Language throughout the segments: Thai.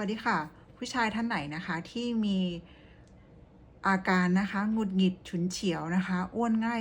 วัสดีค่ะ ผู้ชายท่านไหนนะคะที่มี อาการนะคะหงุดหงิดฉุนเฉียวนะคะอ้วนง่าย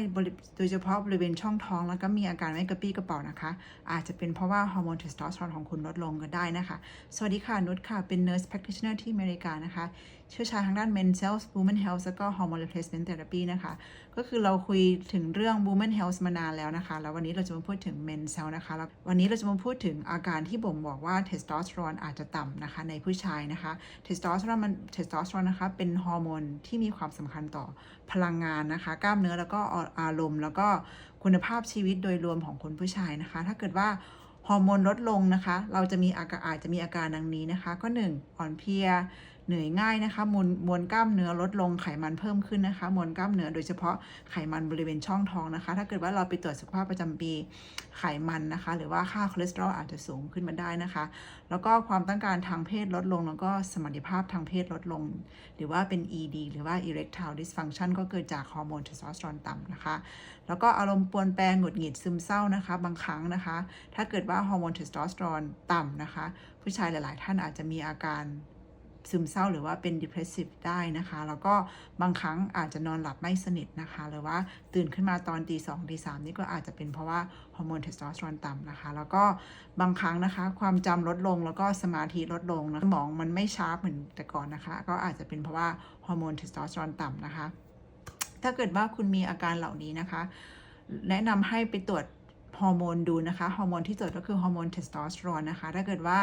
โดยเฉพาะบริเวณช่องท้อง แล้วก็มีอาการไม่กระปี้กระเป๋านะคะ อาจจะเป็นเพราะว่าฮอร์โมนเทสโทสเตอโรนของคุณลดลงก็ได้นะคะ สวัสดีค่ะ นุชค่ะ เป็น nurse practitioner ที่อเมริกานะคะ เชี่ยวชาญทางด้าน men health women health แล้วก็ hormone replacement therapy นะคะ ก็คือเราคุยถึงเรื่อง women health มานานแล้วนะคะ แล้ววันนี้เราจะมาพูดถึง men health นะคะแล้ววันนี้เราจะมาพูดถึงอาการที่บ่งบอกว่าเทสโทสเตอโรนอาจจะต่ำนะคะในผู้ชายนะคะเทสโทสเตอโรนมันเทสโทสเตอโรนนะคะเป็นฮอร์โมนที่มีความสำคัญต่อพลังงานนะคะ กล้ามเนื้อแล้วก็อารมณ์ แล้วก็คุณภาพชีวิตโดยรวมของคนผู้ชายนะคะ ถ้าเกิดว่าฮอร์โมนลดลงนะคะ เราจะมีอาการอาจจะมีอาการดังนี้นะคะ ก็ 1 อ่อนเพลีย เหนื่อยง่ายนะคะมวลมวลกล้ามเนื้อลดลงไขมันเพิ่มขึ้นนะคะ มวลกล้ามเนื้อโดยเฉพาะไขมันบริเวณช่องท้องนะคะ ถ้าเกิดว่าเราไปตรวจสุขภาพประจำปีไขมันนะคะ หรือว่าค่าคอเลสเตอรอลอาจจะสูงขึ้นมาได้นะคะ แล้วก็ความต้องการทางเพศลดลง แล้วก็สมรรถภาพทางเพศลดลง หรือว่าเป็น ED หรือว่า erectile dysfunction ก็เกิดจากฮอร์โมนเทสโทสเตอโรนต่ำนะคะ แล้วก็อารมณ์ปวนแปรหงุดหงิดซึมเศร้านะคะ บางครั้งนะคะ ถ้าเกิดว่าฮอร์โมนเทสโทสเตอโรนต่ำนะคะ ผู้ชายหลาย ๆ ท่านอาจจะมีอาการ ซึมเศร้าหรือว่าเป็น depressive ได้นะคะ แล้วก็บางครั้งอาจจะนอนหลับไม่สนิทนะคะ หรือว่าตื่นขึ้นมาตอนตีสองตีสามนี่ก็อาจจะเป็นเพราะว่าฮอร์โมนเทสโทสเตอโรนต่ำนะคะ แล้วก็บางครั้งนะคะ ความจำลดลงแล้วก็สมาธิลดลงนะสมองมันไม่ชาร์ปเหมือนแต่ก่อนนะคะ ก็อาจจะเป็นเพราะว่าฮอร์โมนเทสโทสเตอโรนต่ำนะคะ ถ้าเกิดว่าคุณมีอาการเหล่านี้นะคะ แนะนำให้ไปตรวจ ฮอร์โมนดูนะคะ ฮอร์โมนที่ตรวจก็คือฮอร์โมนเทสโทสเตอโรนนะคะ ถ้าเกิดว่า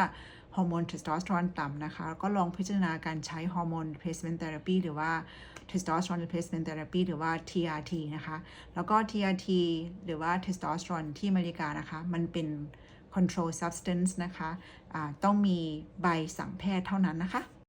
ฮอร์โมนเทสโทสเตอโรนต่ำนะคะ ก็ลองพิจารณาการใช้ฮอร์โมน replacement therapy หรือว่า testosterone replacement therapy หรือว่า TRT นะคะ แล้วก็ TRT หรือว่า testosterone ที่อเมริกานะคะ มันเป็น control substance นะคะะต้องมีใบสั่งแพทย์เท่านั้นนะคะ